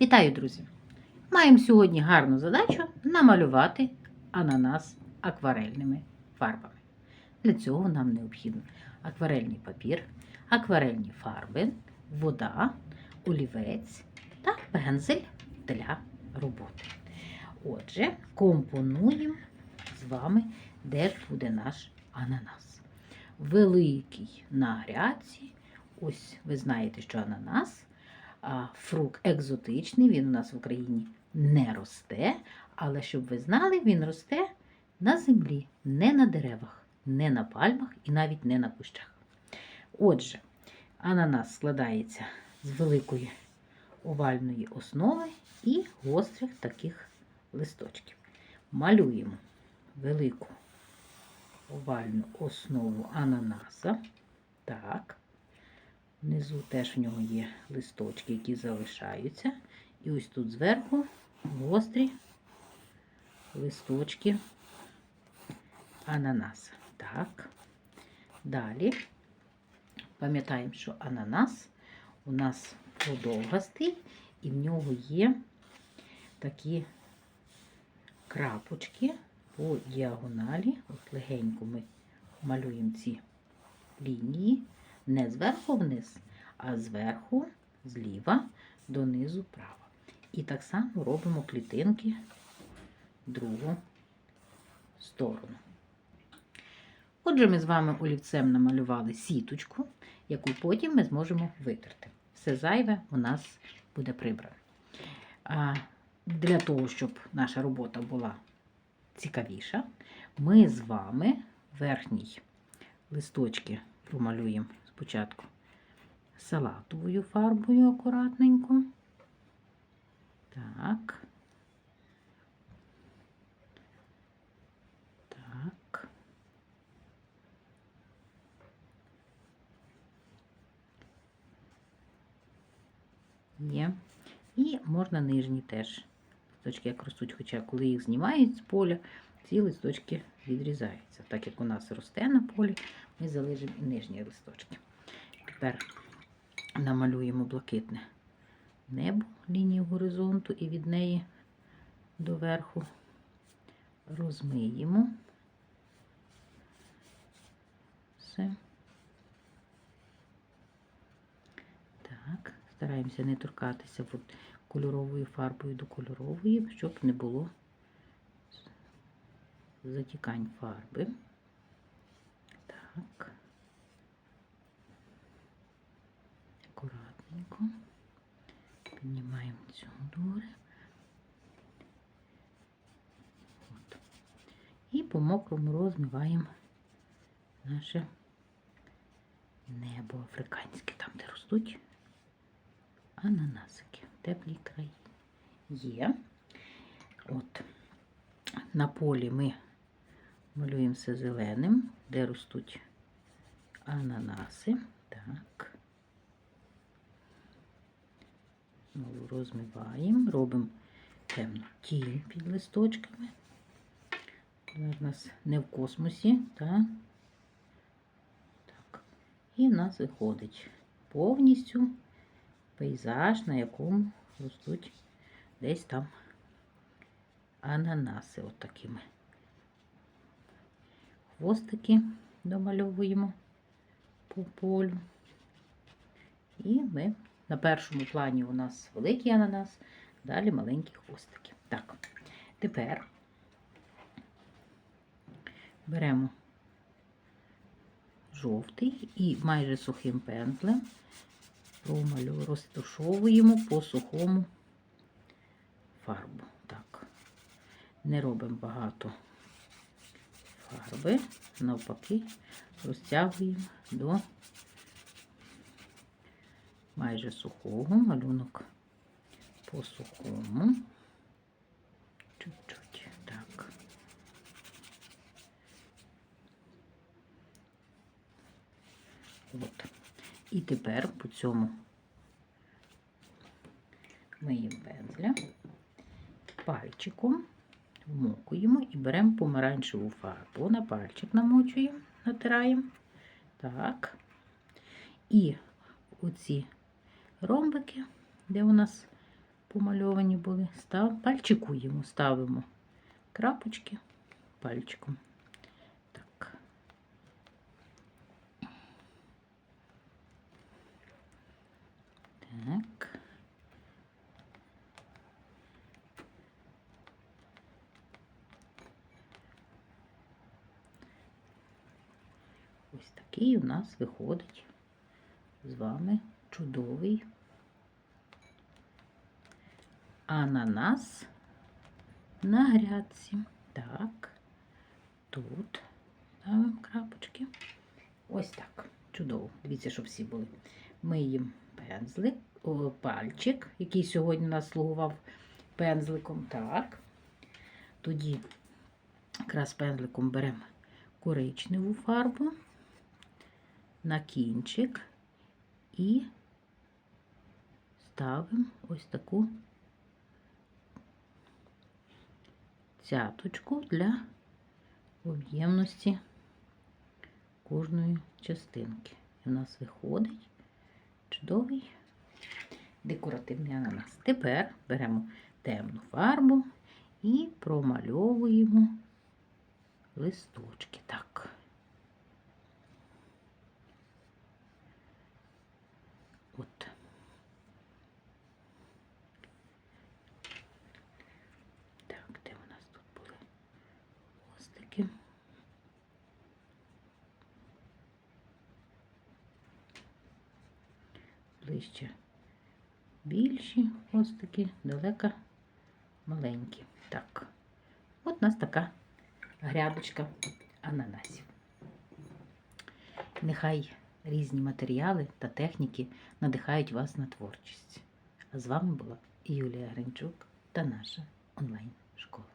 Вітаю, друзі! Маємо сьогодні гарну задачу намалювати ананас акварельними фарбами. Для цього нам необхідно акварельний папір, акварельні фарби, вода, олівець та пензель для роботи. Отже, компонуємо з вами, де ж буде наш ананас. Великий на грядці. Ось ви знаєте, що ананас фрукт екзотичний, він у нас в Україні не росте, але щоб ви знали, він росте на землі, не на деревах, не на пальмах і навіть не на кущах. Отже, ананас складається з великої овальної основи і гострих таких листочків. Малюємо велику овальну основу ананаса. Так. Внизу теж в нього є листочки, які залишаються. І ось тут зверху гострі листочки ананаса. Так. Далі пам'ятаємо, що ананас у нас продовгастий, і в нього є такі крапочки по діагоналі. От легенько ми малюємо ці лінії не зверху вниз, а зверху, зліва донизу право. І так само робимо клітинки другу сторону. Отже, ми з вами олівцем намалювали сіточку, яку потім ми зможемо витерти. Все зайве у нас буде прибрано. Для того, щоб наша робота була цікавіша, ми з вами верхній листочки промалюємо спочатку салатовою фарбою акуратненько. Так. Так. Є. І можна нижні теж листочки як ростуть, хоча коли їх знімають з поля, ці листочки відрізаються. Так як у нас росте на полі, ми залишимо і нижні листочки. Тепер намалюємо блакитне небо, лінію горизонту, і від неї до верху розмиємо все. Так, стараємося не торкатися от кольоровою фарбою до кольорової, щоб не було затікань фарби. Так. Акуратненько. Піднімаємо цю дори. От. І по мокрому розмиваємо наше небо африканське, там, де ростуть ананасики в теплій країні. Є. От. На полі ми малюємо все зеленим, де ростуть ананаси. Так. Знову розмиваємо, робимо темну тінь під листочками. Вона в нас не в космосі, так. так. І в нас виходить повністю пейзаж, на якому ростуть десь там ананаси от. Хвостики домальовуємо по полю. І ми на першому плані у нас великий ананас, далі маленькі хвостики. Так, тепер беремо жовтий і майже сухим пензлем промалю, розташовуємо по сухому фарбу. Так, не робимо багато фарби, навпаки, розтягуємо до майже сухого малюнок по сухому. Чуть-чуть так. От. І тепер по цьому миємо пензля пальчиком вмокуємо і беремо помаранчеву фарбу, на пальчик намочуємо, натираємо. Так. І оці ромбики, де у нас помальовані були. Став, пальчикуємо, ставимо крапочки пальчиком. Так. Так. Ось такий у нас виходить з вами чудовий ананас на грядці. Так, тут ставимо крапочки. Ось так. Чудово. Дивіться, щоб всі були. Миємо пензлик, о, пальчик, який сьогодні нас слугував пензликом. Так. Тоді якраз пензликом беремо коричневу фарбу на кінчик і ставимо ось таку цяточку для об'ємності кожної частинки. І у нас виходить чудовий декоративний ананас. Тепер беремо темну фарбу і промальовуємо листочки. Так. От. Так, де у нас тут були хвостики? Ближче більші хвостики, далеко маленькі. Так, от у нас така грядочка ананасів. Нехай різні матеріали та техніки надихають вас на творчість. А з вами була Юлія Гринчук та наша онлайн-школа.